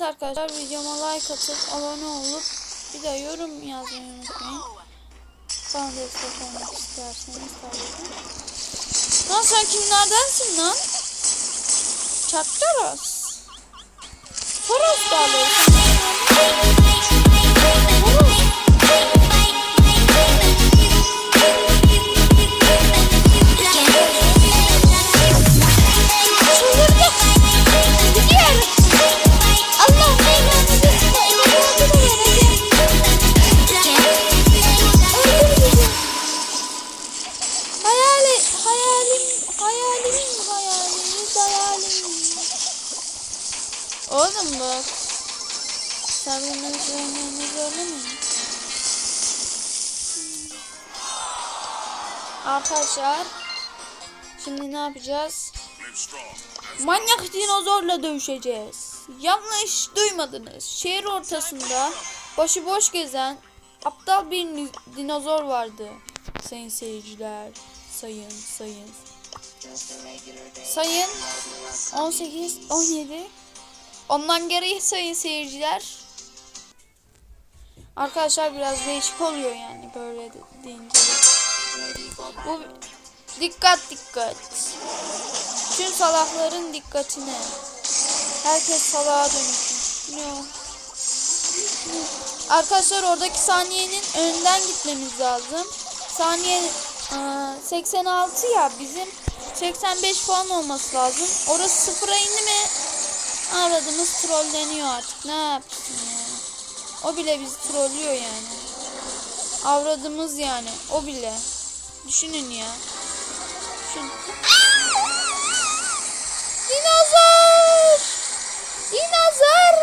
Evet arkadaşlar videoma like atıp abone olup bir de yorum yazmayı unutmayın. Bana destek olmak isterseniz tabii. Lan sen kimlerdensin lan? Çaktaros. Toros da Oğlum bak. Sabrını söylemeni zorlamayın. Arkadaşlar. Şimdi ne yapacağız? Manyak dinozorla dövüşeceğiz. Yanlış duymadınız. Şehir ortasında başıboş gezen aptal bir dinozor vardı. Sayın seyirciler, sayın, sayın. Sayın 18, 17. Ondan geri sayın seyirciler. Arkadaşlar biraz değişik oluyor yani böyle de- deyince. Bu dikkat dikkat. Tüm salakların dikkatine. Herkes salağa dönüşmüş. Ne o? Ne? Arkadaşlar oradaki saniyenin önünden gitmemiz lazım. Saniye aa, 86 ya bizim 85 falan olması lazım. Orası sıfıra indi mi aradığımız trolleniyor artık. Ne yapsın yani. O bile bizi trollüyor yani. Avradımız yani. O bile. Düşünün ya. Düşün. Dinozor! Dinozor!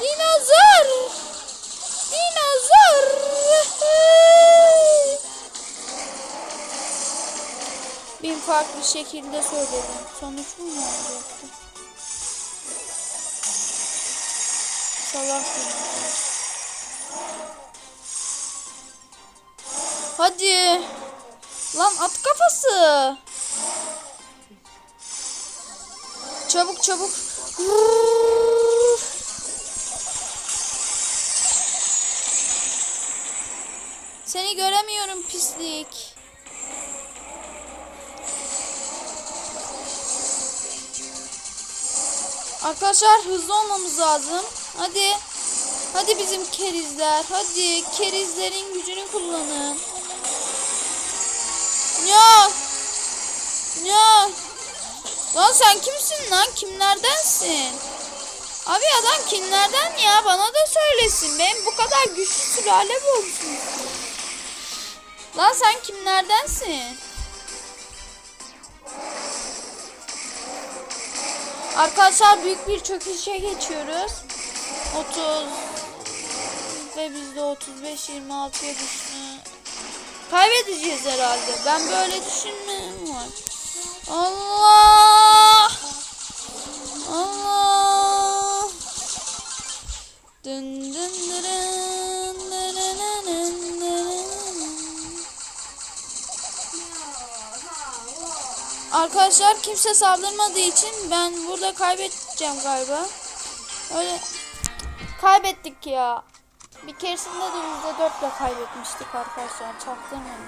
Dinozor! Dinozor! Bin farklı şekilde söyledim. Sonuç mu olacaktı? Salak. Hadi. Lan at kafası. Çabuk çabuk. Seni göremiyorum pislik. Arkadaşlar hızlı olmamız lazım. Hadi. Hadi bizim kerizler. Hadi kerizlerin gücünü kullanın. Yok. Yok. Lan sen kimsin lan? Kimlerdensin? Abi adam kimlerden ya? Bana da söylesin. Benim bu kadar güçlü sülale olsun? Lan sen kimlerdensin? Arkadaşlar büyük bir çöküşe geçiyoruz. 30 ve biz de 35 26'ya düştü. Kaybedeceğiz herhalde. Ben böyle düşünmem var. Allah! Allah! Dın dın dırın, dırınının, dırının. Arkadaşlar kimse saldırmadığı için ben burada kaybedeceğim galiba. Öyle kaybettik ya. Bir keresinde de %4'le kaybetmiştik arkadaşlar. Çaktırmayın.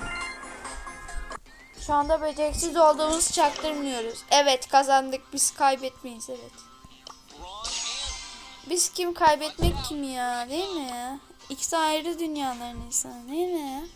Şu anda beceriksiz olduğumuzu çaktırmıyoruz. Evet kazandık. Biz kaybetmeyiz evet. Biz kim kaybetmek kim ya değil mi? İkisi ayrı dünyaların insanı değil mi?